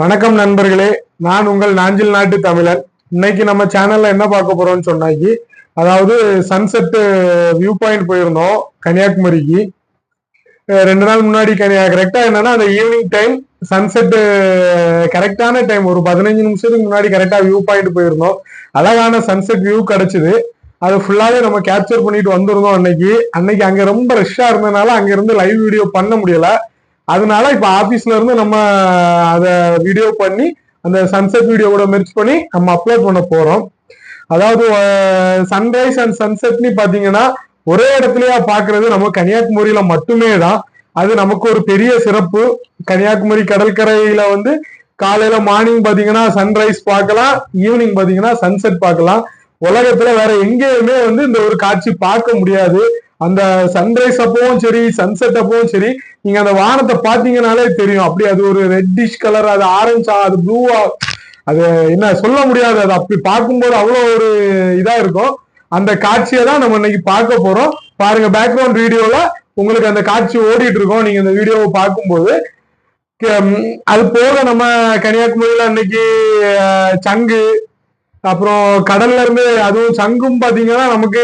வணக்கம் நண்பர்களே. நான் உங்கள் நாஞ்சில் நாட்டு தமிழன் இன்னைக்கு நம்ம சேனல்ல என்ன பார்க்க போறோம்னு சொன்னாக்கி அதாவது சன்செட் வியூ பாயிண்ட் போயிருந்தோம் கன்னியாகுமரிக்கு. ரெண்டு நாள் முன்னாடி கன்னியா கரெக்டா என்னன்னா அந்த ஈவினிங் டைம் சன்செட் கரெக்டான டைம் ஒரு பதினஞ்சு நிமிஷத்துக்கு முன்னாடி கரெக்டா வியூ பாயிண்ட் போயிருந்தோம். அழகான சன்செட் வியூ கிடைச்சது. அது ஃபுல்லாவே நம்ம கேப்சர் பண்ணிட்டு வந்திருந்தோம் அன்னைக்கு. அன்னைக்கு அங்க ரொம்ப ரஷ்ஷா இருந்ததுனால அங்க இருந்து லைவ் வீடியோ பண்ண முடியல. அதனால இப்ப ஆபீஸ்ல இருந்து நம்ம அத வீடியோ பண்ணி அந்த சன்செட் வீடியோவோட மெர்ச் பண்ணி நம்ம அப்லோட் பண்ண போறோம். அதாவது சன்ரைஸ் அண்ட் சன்செட்னு பாத்தீங்கன்னா ஒரே இடத்துலயா பாக்குறது நம்ம கன்னியாகுமரியில மட்டுமே தான். அது நமக்கு ஒரு பெரிய சிறப்பு. கன்னியாகுமரி கடற்கரையில வந்து காலையில மார்னிங் பாத்தீங்கன்னா சன்ரைஸ் பார்க்கலாம். ஈவினிங் பாத்தீங்கன்னா சன்செட் பார்க்கலாம். உலகத்துல வேற எங்கேயுமே வந்து இந்த ஒரு காட்சி பார்க்க முடியாது. அந்த சன்ரைஸ் அப்பவும் சரி சன்செட் அப்பவும் சரி நீங்க அந்த வானத்தை பாத்தீங்கன்னாலே தெரியும். அப்படி அது ஒரு ரெட்டிஷ் கலர் அது ஆரஞ்சா அது ப்ளூவா அது என்ன சொல்ல முடியாது. அது அப்படி பார்க்கும்போது அவ்வளோ ஒரு இதா இருக்கும். அந்த காட்சியை தான் நம்ம இன்னைக்கு பார்க்க போறோம். பாருங்க பேக்ரவுண்ட் வீடியோல உங்களுக்கு அந்த காட்சி ஓடிட்டு இருக்கோம். நீங்க இந்த வீடியோவை பார்க்கும்போது. அது போக நம்ம கன்னியாகுமரியில இன்னைக்கு சங்கு அப்புறம் கடல்ல இருந்து அதுவும் சங்கும் பாத்தீங்கன்னா நமக்கு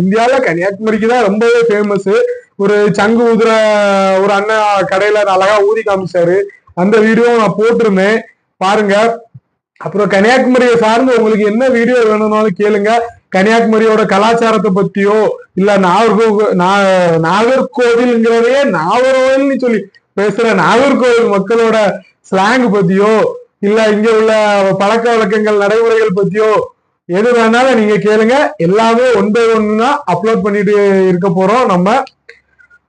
இந்தியாவில கன்னியாகுமரிக்கு தான் ரொம்பவே ஃபேமஸ் ஒரு சங்கு ஊதுற ஒரு அண்ணன் கடையில அழகா ஊதி காமிச்சாரு. அந்த வீடியோ நான் போட்டிருந்தேன். பாருங்க. அப்புறம் கன்னியாகுமரியை சார்ந்து உங்களுக்கு என்ன வீடியோ வேணும்னாலும் கேளுங்க. கன்னியாகுமரியோட கலாச்சாரத்தை பத்தியோ இல்ல நாகர்கோ நாகர்கோவில்ங்கிறதையே நாகர்கோவில்னு சொல்லி பேசுற நாகர்கோவில் மக்களோட ஸ்லாங் பத்தியோ இல்ல இங்க உள்ள பழக்க வழக்கங்கள் நடைமுறைகள் பத்தியோ எது வேணாலும் நீங்க கேளுங்க. எல்லாமே ஒன் பை ஒன்னா அப்லோட் பண்ணிட்டு இருக்க போறோம் நம்ம.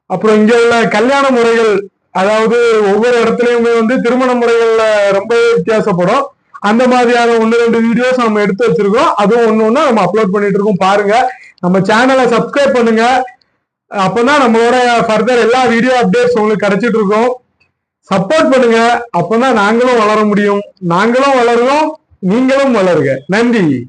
அப்புறம் இங்க உள்ள கல்யாண முறைகள் அதாவது ஒவ்வொரு இடத்துலயுமே வந்து திருமண முறைகள்ல ரொம்பவே வித்தியாசப்படும். அந்த மாதிரியான ஒன்று ரெண்டு வீடியோஸ் நம்ம எடுத்து வச்சிருக்கோம். அதுவும் ஒன்று ஒன்று நம்ம அப்லோட் பண்ணிட்டு இருக்கோம். பாருங்க. நம்ம சேனலை சப்ஸ்கிரைப் பண்ணுங்க. அப்பதான் நம்மளோட ஃபர்தர் எல்லா வீடியோ அப்டேட்ஸ் உங்களுக்கு கிடைச்சிட்டு இருக்கோம். சப்போர்ட் பண்ணுங்க. அப்பதான் நாங்களும் வளர முடியும். நாங்களும் வளருவோம். நீங்களும் வளருங்க. நன்றி.